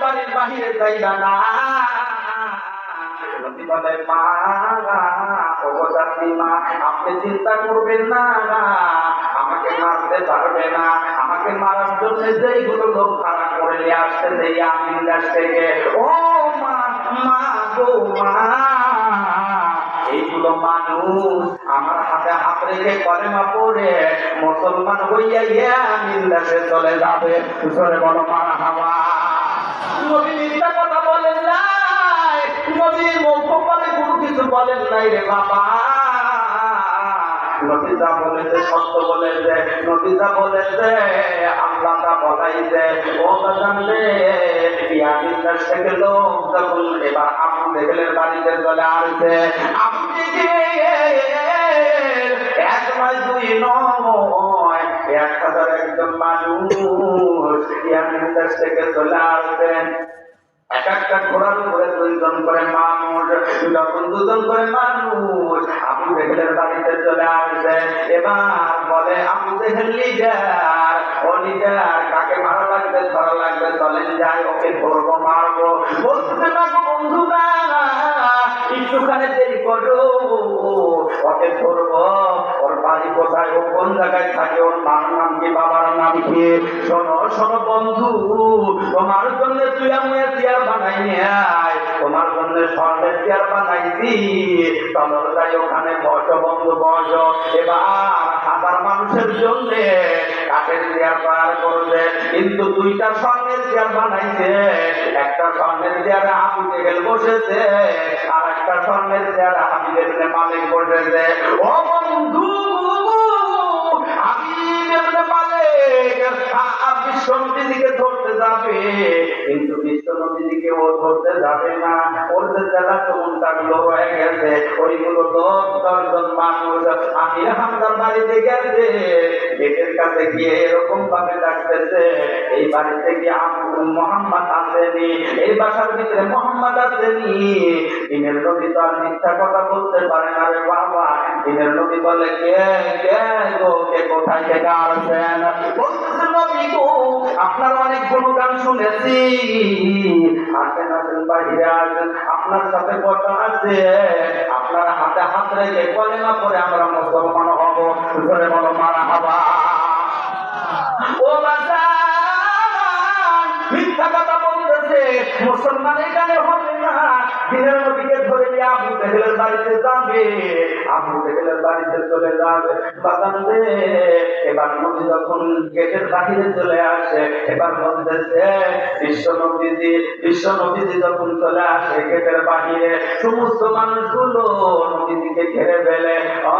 বাড়ির বাহিরে যাইবা না। আপনি চিন্তা করবেন না, আমাকে মারতে পারবে না। আমাকে মারার জন্য যেইগুলো লোক করে নিয়ে থেকে, ও মা গো মা, এইগুলো মানুষ আমার হাতে হাত রেখে কলেমা পড়ে। মুসলমান হইয়া ইয়া দেশে চলে যাবে। চলে বলো, মারা হাওয়া। নবী মিথ্যা কথা বলেন নাই। নবী মৌখপালে কোনো কিছু বলেন নাই রে বাবা। নবীজা বলেছে, সত্য বলেছে নবীজা বলেছে, আল্লাহ তা বলাইছে। ও জানবে ইয়াদিন দেশ থেকে লোক যখন এবার আবু দেখলেন বাড়িতে চলে আসছে আবু এক নয় দুই নয় এক হাজার একজন মানুষ থেকে চলে আসছেন এক একটা ঘোড়ার উপরে দুইজন করে মানুষ, যখন দুজন করে মানুষ আবু জেহেলের বাড়িতে চলে আসছে এবার বলে, আবু জেহেল লিডার ও লিডার কাকে মারা লাগবে, ধরা লাগবে, চলেন যাই, ওকে ধরবো, মারবো। বলতে না গো বন্ধু না একটুখানে দেরি করো, ওকে ধরবো। বাড়ি কোথায় ও কোন জায়গায় থাকে? ওর মার নাম কি, বাবার নাম কি? শোনো শোনো বন্ধু, তোমার জন্য তুই আমি চেয়ার বানাই আয়। তোমার জন্য স্বর্ণের চেয়ার বানাইছি। তোমার যাই ওখানে, বস বন্ধু, বস। এবার হাজার মানুষের জন্য কাঠের চেয়ার তৈরি করবে। কিন্তু দুইটা স্বর্ণের চেয়ার বানাইছে। একটা স্বর্ণের চেয়ারে হাবি জেহেল বসেছে, আর একটা স্বর্ণের চেয়ারে হাবিবের মালিক বসেছে। ও বন্ধু! বাড়িতে গেছে। গেটের কাছে গিয়ে এরকম ভাবে ডাকতেছে, এই বাড়িতে গিয়ে মোহাম্মদ আসেনি, এই বাসার ভিতরে মোহাম্মদ আসেনি। দিনের নবী তো আর মিথ্যা কথা বলতে পারে না রে বাবা। দিনের নবী বলে, কে কে গো? কে কোথায়? থেকে আসেন বলতেছে, নবী গো আপনার অনেক গুণগান শুনেছি। আসেন আসেন বাহিরে আসেন। আপনার সাথে কথা আছে। আপনার হাতে হাত রেখে কলেমা পরে আমরা মুসলমান হব ধরে বলো, মারা হবা। ও মিথ্যা কথা বলতেছে। মুসলমান এখানে হবে না। দিনের ধরে নিয়ে বাড়িতে যাবে। আবু জেহেলের বাড়িতে চলে যাবে। বাগান এবার যখন গেটের বাহিরে চলে আসে, এবার বলতেছে বিশ্ব নবীজি বিশ্ব নবীজি যখন চলে আসে গেটের বাহিরে, সমস্ত মানুষগুলো নবীজিকে ঘিরে ফেলে, ও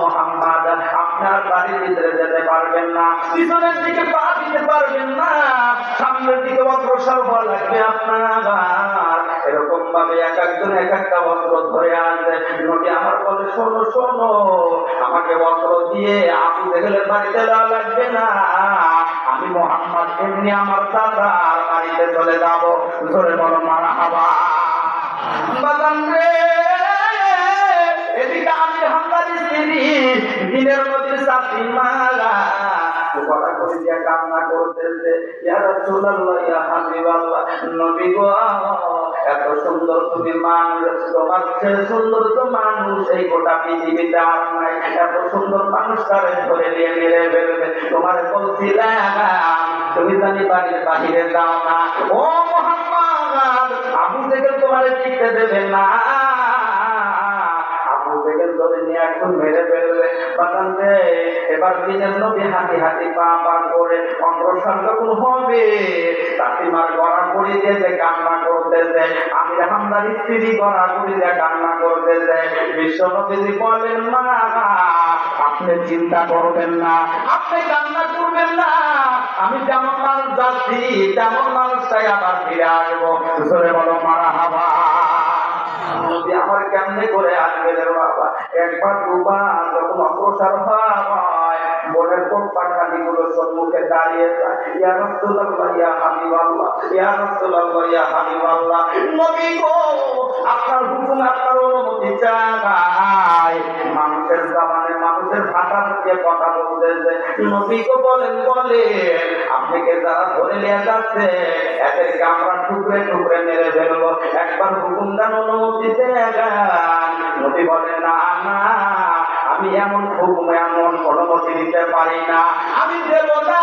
মোহাম্মদ, আপনার বাড়ির ভিতরে যেতে পারবেন না, পিছনের দিকে পা দিতে পারবেন না, সামনের দিকে অগ্রসর হওয়া লাগবে আপনার। এরকম ভাবে এক একজন এক একটা অস্ত্র ধরে আসবে নদী আমার বলে, শোনো শোনো আমাকে অস্ত্র দিয়ে, আপনি দেখলে বাড়িতে দেওয়া লাগবে না। আমি মোহাম্মদ এমনি আমার দাদার বাড়িতে চলে যাব। ধরে বলো মারা হাবা আমি হামদার দিনের মধ্যে কান্না করতেছে। নবী গো। সুন্দর তুমি মানুষ তোমার চেয়ে সুন্দর তো মানুষ, এই গোটা পৃথিবীতে আর নাই এত সুন্দর মানুষ মানুষটারে ধরে নিয়ে মেরে তোমার বলছিলাম তুমি জানি বাড়ির বাহিরে যাও না। ও মোহাম্মদ আবু থেকে তোমার টিকতে দেবে না। এখন মেরে বাগান রে এবার দিনের নদী হাঁটি হাঁটি পা পা করে অগ্রসর যখন হবে চাষিমার গড়া পড়ি দিয়ে যে কান্না করতেছে আমির হামদার স্ত্রী গড়া পড়ি দিয়ে কান্না করতেছে বিশ্ব নদী বলেন, মা, আপনি চিন্তা করবেন না, আপনি কান্না করবেন না। আমি যেমন মানুষ যাচ্ছি, তেমন মানুষটাই আবার ফিরে আসব। বলো মারা হাবা নদী আমার কেমনে করে আসবে বাবা? একবার, দুবার যখন অগ্রসর হয় মনের কোন পাঠানি গুলো সম্মুখে দাঁড়িয়ে যায়। ইয়া রাসূলুল্লাহ, ইয়া হাবিবাল্লাহ, ইয়া রাসূলুল্লাহ, ইয়া আপনার হুকুম আপনার অনুমতি চাই মানুষের জামানে মানুষের ভাষা দিয়ে কথা বলতেছে নবী গো বলেন বলে আপনাকে যারা ধরে নিয়ে যাচ্ছে, এদেরকে আমরা টুকরে টুকরে মেরে ফেলব। একবার হুকুম দেন অনুমতি দেন বলে না না, আমি এমন হুকুম এমন অনুমতি দিতে পারি না। আমি দেব না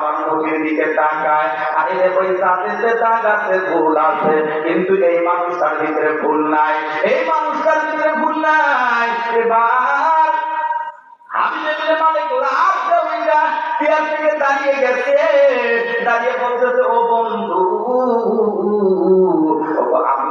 আবার দিকে তাকায় আরে ওই যে তাকাতে ভুল আছে কিন্তু এই মানুষটার ভিতরে ভুল নাই এই মানুষটার ভিতরে ভুল নাই এবার আমি যেগুলো মালিক লাভ দাঁড়িয়ে গেছে দাঁড়িয়ে বলতেছে ও বন্ধু আমি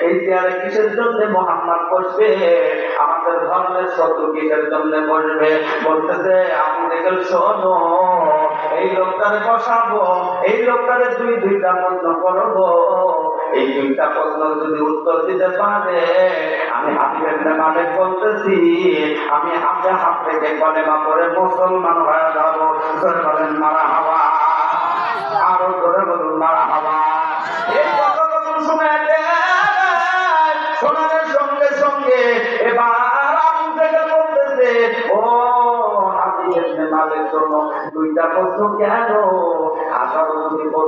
এই কিসের জন্য মোহাম্মদ বসবে? আমাদের ধর্মের শত্রু কিসের জন্য বসবে? বলতেছে, আপনি দেখেন, শোনো, এই লোকটারে বসাবো, এই লোকটারে দুই দুইটা প্রশ্ন করব এই দুইটা প্রশ্ন যদি উত্তর দিতে পারে, আমি হাফিজের মালিক বলতেছি আমি হাতে হাত থেকে কলেমা করে মুসলমান হয়ে যাব বলেন মারা হাওয়া। আরও ধরে বলুন মারা হাওয়া। দুইটা প্রশ্ন কেন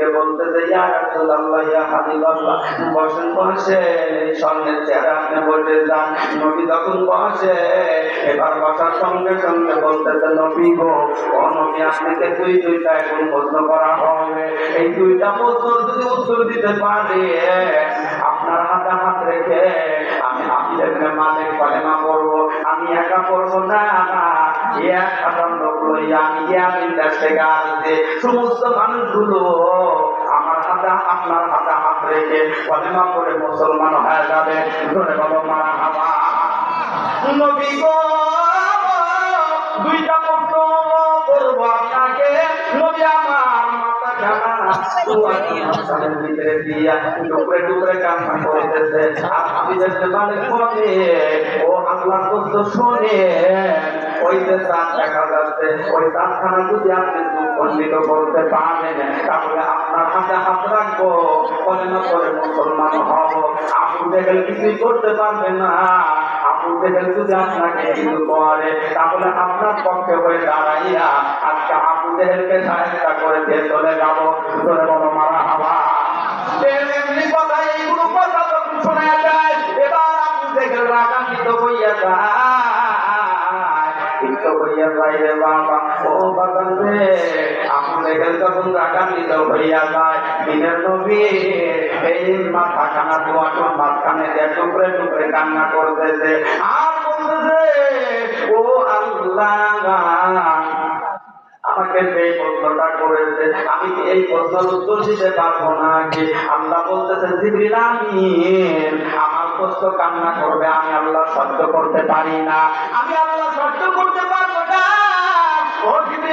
নবীকে বলতে বসেন চেহারা আপনি বসে যান, নবী তখন বসে, এবার বসার সঙ্গে সঙ্গে বলতেছে নবী গো, ও নবী, আপনাকে দুই দুইটা এখন প্রশ্ন করা হবে। এই দুইটা প্রশ্ন যদি উত্তর দিতে পারে, আপনার হাতে হাত রেখে আমি আপনাদের মালিক কলেমা আমি একা করব না না। এক হাজার লোক লইয়া আমি জ্ঞানীর কাছ থেকে সমস্ত মানুষগুলো আমার হাতে আপনার হাতে হাত রেখে কলেমা করে মুসলমান হয়ে যাবে। ধরে বলো মারা হাওয়া নবী গো, দুইটা প্রশ্ন করব আপনাকে। নবী আমার মাথা খানা ভিতরে দিয়া টুকরে টুকরে কান্না করিতেছে। আর আমি দেখতে পারে ও আল্লাহ শোনে। ওই যে চাঁদ দেখা যাচ্ছে। ওই চাঁদখানা যদি আপনি খণ্ডিত করতে পারেন তাহলে আপনার হাতে হাত রাখব পরে না মুসলমান হব। আপনি দেখলে কিছুই করতে পারবেন না। আপনি যদি আপনাকে কিছু করে, তাহলে আপনার পক্ষে হয়ে দাঁড়াইয়া আজকে আপু দেহেলকে সাহায্য করে দিয়ে চলে যাব। চলে বলো মারা হাওয়া। কথা এইগুলো কথা যখন শোনা যায়। এবার আপু দেখে রাগান্বিত হইয়া যায়। এই মাঝখানে টুকরে টুকরে কান্না করতেছে আর বলতেছে ও আল্লাহ আমাকে যে প্রশ্নটা করেছে। আমি এই প্রশ্নের উত্তর দিতে পারব না কি আল্লাহ বলতেছে, জিবরিল আমার প্রশ্ন কান্না করবে, আমি আল্লাহ সহ্য করতে পারি না। আমি আল্লাহ সহ্য করতে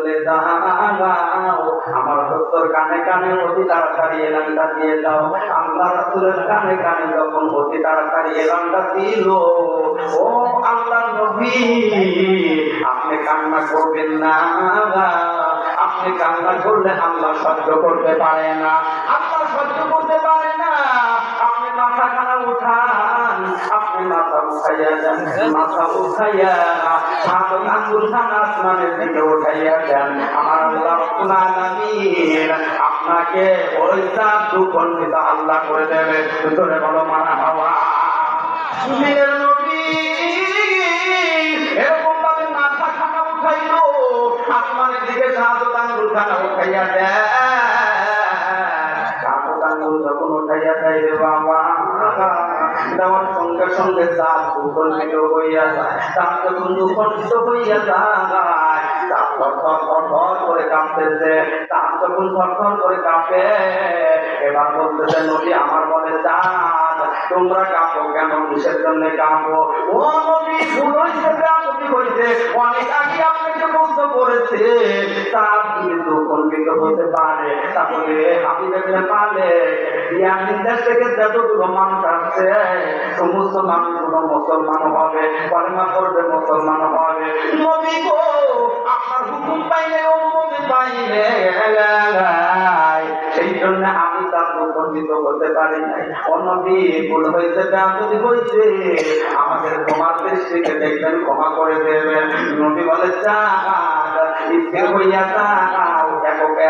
চলে যাও। আমার সত্তর কানে কানে অতি তাড়াতাড়ি এলানটা দিয়ে দাও। আল্লাহ রাসূলের কানে কানে যখন অতি তাড়াতাড়ি এলানটা দিল, ও আল্লাহ নবী, আপনি কান্না করবেন না আপনি কান্না করলে আল্লাহ সহ্য করতে পারে না। আল্লাহ সহ্য করতে পারে না। আপনি মাথা খানা উঠান, আপনি মাথা উঠাইয়া যান, মাথা উঠাইয়া সাত আঙ্গুল খানা আসমানের দিকে উঠাইয়া দেন। আমার আল্লাহ আলামিন আপনাকে ওই চাপ দুখণ্ডিত আল্লাহ করে দেবে ধরে বলো মানা হওয়া। সুবীরের নবী, এরকম ভাবে মাথা খানা উঠাইলো, আসমানের দিকে সাত আঙ্গুল খানা উঠাইয়া দেন। সাত আঙ্গুল যখন উঠাইয়া দেয়, বাবা। দেওয়ার সঙ্গে সঙ্গে দুখণ্ডিত হইয়া যায় দুখণ্ডিত হইয়া যায়। করে এবার বলতেছে নদী আমার বলে চাঁদ তোমরা কাঁপো কেন? কিসের জন্য কাঁপো? ও হয়েছে অনেক আগে আপনাকে করেছে হতে পারে। তাহলে দেখলে পারে থেকে যতগুলো মানুষ আসছে সমস্ত মানুষগুলো মুসলমান হবে, কলেমা করবে মুসলমান হবে। নবী গো, আপনার হুকুম পাইলে নবী পাইলে সেই জন্য আমি খণ্ডিত হতে পারি নাই। ভুল হয়েছে হয়েছে, আমাদের ক্ষমার দৃষ্টিকে দেখবেন, ক্ষমা করে দেবেন বলে চাঁদ স্থির হইয়া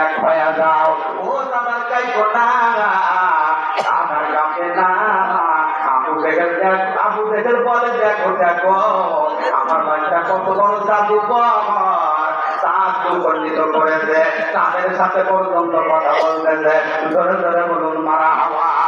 এক হইয়া যাও। ও আমার আমার কাছে না, আবু আবু বলে, দেখো দেখো, আমার বাচ্চা কত বড় জাদু সাহায্য খণ্ডিত করেছে তাদের সাথে পর্যন্ত কথা বলতেছে ধরে ধরে বলুন মারা ধরে